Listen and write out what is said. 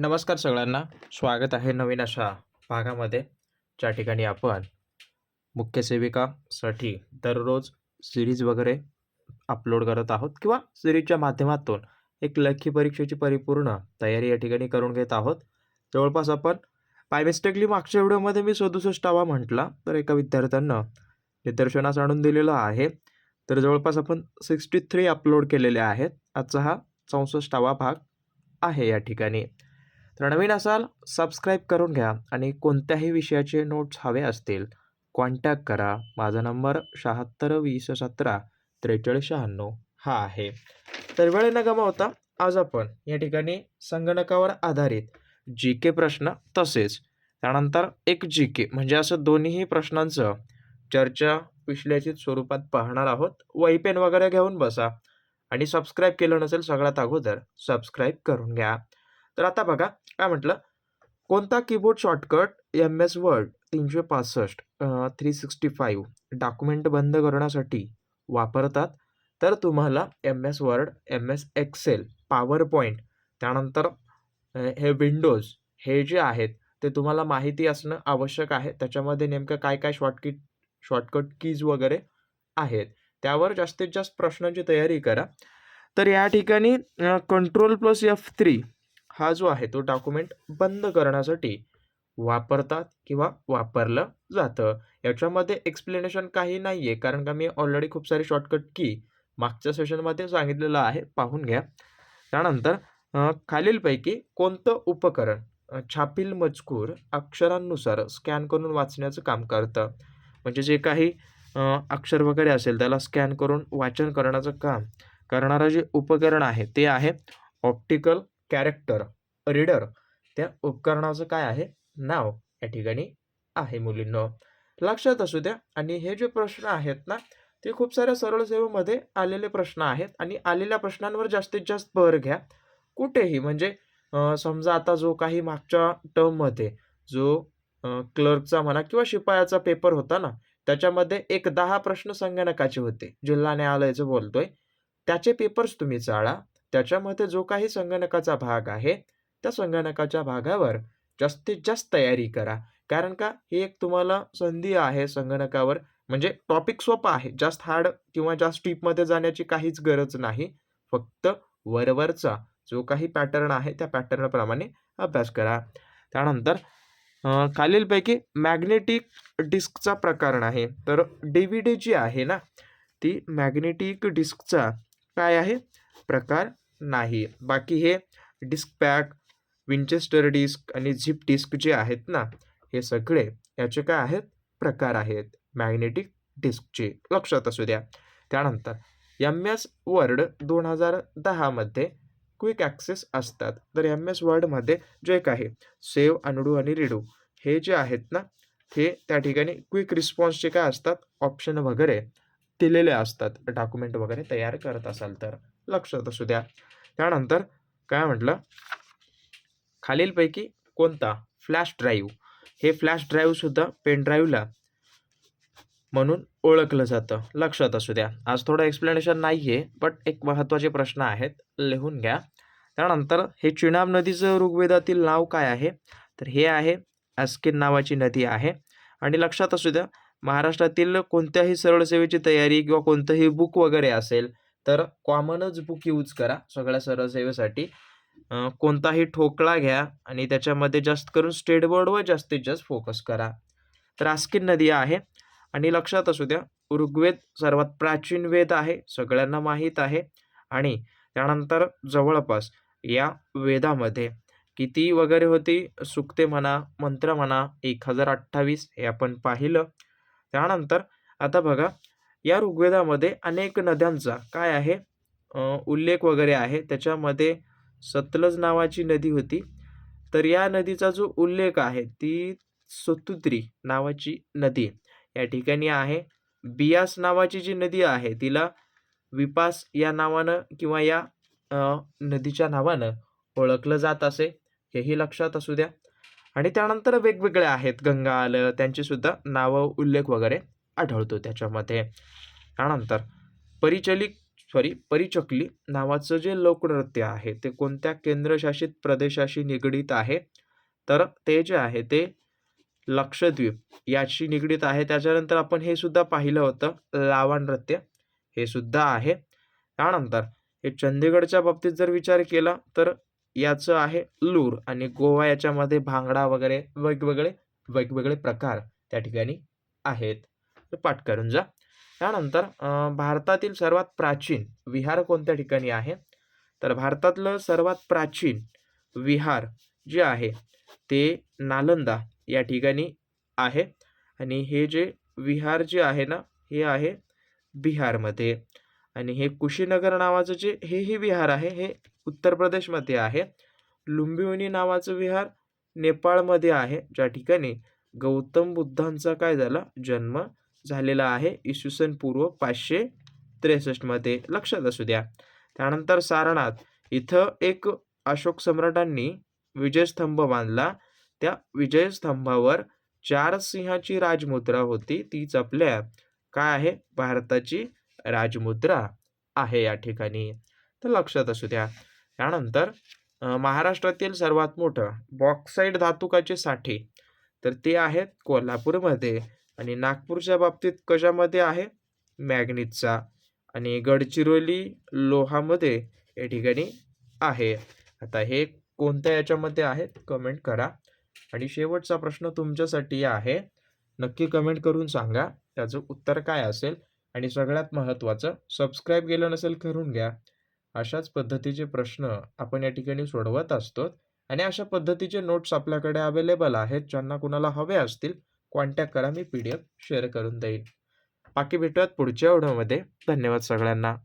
नमस्कार सगळ्यांना. स्वागत आहे नवीन अशा भागामध्ये. ज्या ठिकाणी आपण मुख्य सेविकासाठी दररोज सिरीज वगैरे अपलोड करत आहोत किंवा सिरीजच्या माध्यमातून एक लेखी परीक्षेची परिपूर्ण तयारी या ठिकाणी करून घेत आहोत. जवळपास आपण बाय मिस्टेकली मागच्या व्हिडिओमध्ये मी सदुसष्टावा म्हटला तर एका विद्यार्थ्यांना निदर्शनास आणून दिलेलं आहे. तर जवळपास आपण सिक्स्टी थ्री अपलोड केलेले आहेत. आजचा हा चौसष्टावा भाग आहे या ठिकाणी. तर नवीन असाल सबस्क्राईब करून घ्या आणि कोणत्याही विषयाचे नोट्स हवे असतील कॉन्टॅक्ट करा. माझा नंबर शहात्तर वीस सतरा त्रेचाळीस शहाण्णव हा आहे. तर वेळ न गमावता आज आपण या ठिकाणी संगणकावर आधारित जी के प्रश्न तसेच त्यानंतर एक जी के म्हणजे असं दोन्हीही प्रश्नांचं चर्चा विश्लेषित स्वरूपात पाहणार आहोत. वही पेन वगैरे घेऊन बसा आणि सबस्क्राईब केलं नसेल सगळ्यात अगोदर सबस्क्राईब करून घ्या. तर आता बघा काय म्हटलं? कोणता keyboard shortcut M S Word तीनशे पासष्ट थ्री सिक्स्टी फाईव्ह डॉक्युमेंट बंद करण्यासाठी वापरतात? तर तुम्हाला M S Word M S Excel PowerPoint त्यानंतर हे विंडोज हे जे आहेत ते तुम्हाला माहिती असणं आवश्यक आहे. त्याच्यामध्ये नेमकं काय काय शॉर्टकिट शॉर्टकट कीज वगैरे आहेत? त्यावर जास्तीत जास्त प्रश्नांची तयारी करा. तर या ठिकाणी कंट्रोल प्लस एफ थ्री हा जो आहे तो डॉक्युमेंट बंद करण्यासाठी वापरतात किंवा वापरलं जातं. याच्यामध्ये एक्सप्लेनेशन काही नाही आहे कारण का मी ऑलरेडी खूप सारे शॉर्टकट की मागच्या सेशनमध्ये सांगितलेलं आहे पाहून घ्या. त्यानंतर खालीलपैकी कोणतं उपकरण छापील मजकूर अक्षरांनुसार स्कॅन करून वाचण्याचं काम करतं. म्हणजे जे काही अक्षर वगैरे असेल त्याला स्कॅन करून वाचन करण्याचं काम करणारं जे उपकरण आहे ते आहे ऑप्टिकल कॅरेक्टर रीडर त्या उपकरणाचं काय आहे? नाव या ठिकाणी आहे मुलींनो. लक्षात असू द्या. आणि हे जे प्रश्न आहेत ना ते खूप साऱ्या सरळ सेवेमध्ये आलेले प्रश्न आहेत. आणि आलेल्या प्रश्नांवर जास्तीत जास्त भर घ्या. कुठेही म्हणजे समजा आता जो काही मागच्या टर्ममध्ये जो क्लर्कचा म्हणा किंवा शिपायाचा पेपर होता ना त्याच्यामध्ये एक दहा प्रश्न संगणकाचे होते. जिल्हा न्यायालयाचं बोलतोय. त्याचे पेपर्स तुम्ही चाळा. त्याच्यामध्ये जो काही संगणकाचा भाग आहे त्या संगणकाच्या भागावर जास्तीत जास्त तयारी करा. कारण का? ही एक तुम्हाला संधी आहे संगणकावर. म्हणजे टॉपिक सोपा आहे. जास्त हार्ड किंवा जास्त डीपमध्ये जाण्याची काहीच गरज नाही. फक्त वरवरचा जो काही पॅटर्न आहे त्या पॅटर्नप्रमाणे अभ्यास करा. त्यानंतर खालीलपैकी मॅग्नेटिक डिस्कचा प्रकार आहे. तर डी व्ही डी जी आहे ना ती मॅग्नेटिक डिस्कचा काय आहे? प्रकार नाही. बाकी हे डिस्क पॅक विंचेस्टर डिस्क आणि झिप डिस्क जे आहेत ना हे सगळे याचे काय आहेत? प्रकार आहेत. मॅग्नेटिक डिस्कचे. लक्षात असू द्या. त्यानंतर एम एस वर्ड दोन हजार दहामध्ये क्विक ॲक्सेस असतात. तर एम एस वर्डमध्ये जे काही सेव अनडू आणि रिडू हे जे आहेत ना हे त्या ठिकाणी क्विक रिस्पॉन्सचे काय असतात? ऑप्शन वगैरे दिलेले असतात. डॉक्युमेंट वगैरे तयार करत असाल तर. लक्षात असू द्या. त्यानंतर काय म्हटलं? खालीलपैकी कोणता? फ्लॅश ड्राईव्ह हे फ्लॅश ड्राईव्ह सुद्धा पेन ड्राईव्हला म्हणून ओळखलं जातं. लक्षात असू द्या. आज थोडं एक्सप्लेनेशन नाही आहे बट एक महत्त्वाचे प्रश्न आहेत. लिहून घ्या. त्यानंतर हे चिनाब नदीचं ऋग्वेदातील नाव काय आहे? तर हे आहे अस्किन नावाची नदी आहे. आणि लक्षात असू द्या महाराष्ट्रातील कोणत्याही सरळ सेवेची तयारी किंवा कोणतंही बुक वगैरे असेल तर कॉमनच बुक यूज करा सगळ्या सरसेवेसाठी कोणताही ठोकळा घ्या आणि त्याच्यामध्ये जास्त करून स्टेट बोर्डवर जास्तीत जास्त फोकस करा. तर आस्किन नदी आहे आणि लक्षात असू द्या ऋग्वेद सर्वात प्राचीन वेद आहे सगळ्यांना माहीत आहे आणि त्यानंतर जवळपास या वेदामध्ये किती वगैरे होती सुक्ते म्हणा मंत्र म्हणा एक हजार अठ्ठावीस हे आपण पाहिलं. त्यानंतर आता बघा या ऋग्वेदामध्ये अनेक नद्यांचा काय आहे? उल्लेख वगैरे आहे. त्याच्यामध्ये सतलज नावाची नदी होती. तर या नदीचा जो उल्लेख आहे ती सतुत्री नावाची नदी या ठिकाणी आहे. बियास नावाची जी नदी आहे तिला विपास या नावानं किंवा या नदीच्या नावानं ओळखलं जात असे. हेही लक्षात असू द्या. आणि त्यानंतर वेगवेगळ्या आहेत. गंगा आलं त्यांचीसुद्धा नावं उल्लेख वगैरे. आढळतो त्याच्यामध्ये. त्यानंतर परिचलिक सॉरी परिचकली नावाचं जे लोकनृत्य आहे ते कोणत्या केंद्रशासित प्रदेशाशी निगडीत आहे? तर ते जे आहे ते लक्षद्वीप याशी निगडीत आहे. त्याच्यानंतर आपण हे सुद्धा पाहिलं होतं लावा नृत्य. हे सुद्धा आहे. त्यानंतर हे चंदीगडच्या बाबतीत जर विचार केला तर याचं आहे लूर आणि गोवा याच्यामध्ये भांगडा वगैरे वेगवेगळे वेगवेगळे प्रकार त्या ठिकाणी आहेत. तर पाठ करून जा. त्यानंतर भारतातील सर्वात प्राचीन विहार कोणत्या ठिकाणी आहे? तर भारतातलं सर्वात प्राचीन विहार जे आहे ते नालंदा या ठिकाणी आहे. आणि हे जे विहार जे आहे ना हे आहे बिहारमध्ये. आणि हे कुशीनगर नावाचं जे हेही विहार आहे हे उत्तर प्रदेशमध्ये आहे. लुंबिवनी नावाचं विहार नेपाळमध्ये आहे ज्या ठिकाणी गौतम बुद्धांचा काय झाला? जन्म झालेला आहे. इसवी सन पूर्व पाचशे त्रेसष्टमध्ये लक्षात असू द्या. त्यानंतर सारनाथ. इथं एक अशोक सम्राटांनी विजयस्तंभ बांधला. त्या विजयस्तंभावर चार सिंहाची राजमुद्रा होती. तीच आपल्या काय आहे? भारताची राजमुद्रा आहे या ठिकाणी. तर लक्षात असू द्या. त्यानंतर महाराष्ट्रातील सर्वात मोठं बॉक्साईड धातुकाचे साठे. तर ते आहेत कोल्हापूरमध्ये. आणि नागपूरच्या बाबतीत कशामध्ये आहे? मॅग्नीजचा आणि गडचिरोली लोहामध्ये या ठिकाणी आहे. आता हे कोणत्या याच्यामध्ये आहेत कमेंट करा. आणि शेवटचा प्रश्न तुमच्यासाठी आहे. नक्की कमेंट करून सांगा. त्याचं उत्तर काय असेल? आणि सगळ्यात महत्त्वाचं सबस्क्राईब केलं नसेल करून घ्या. अशाच पद्धतीचे प्रश्न आपण या ठिकाणी सोडवत असतो आणि अशा पद्धतीचे नोट्स आपल्याकडे अवेलेबल आहेत. ज्यांना कुणाला हवे असतील कॉन्टॅक्ट करा मी पी डी एफ शेअर करून देईन. बाकी भेटूयात पुढच्या व्हिडिओमध्ये. धन्यवाद सगळ्यांना.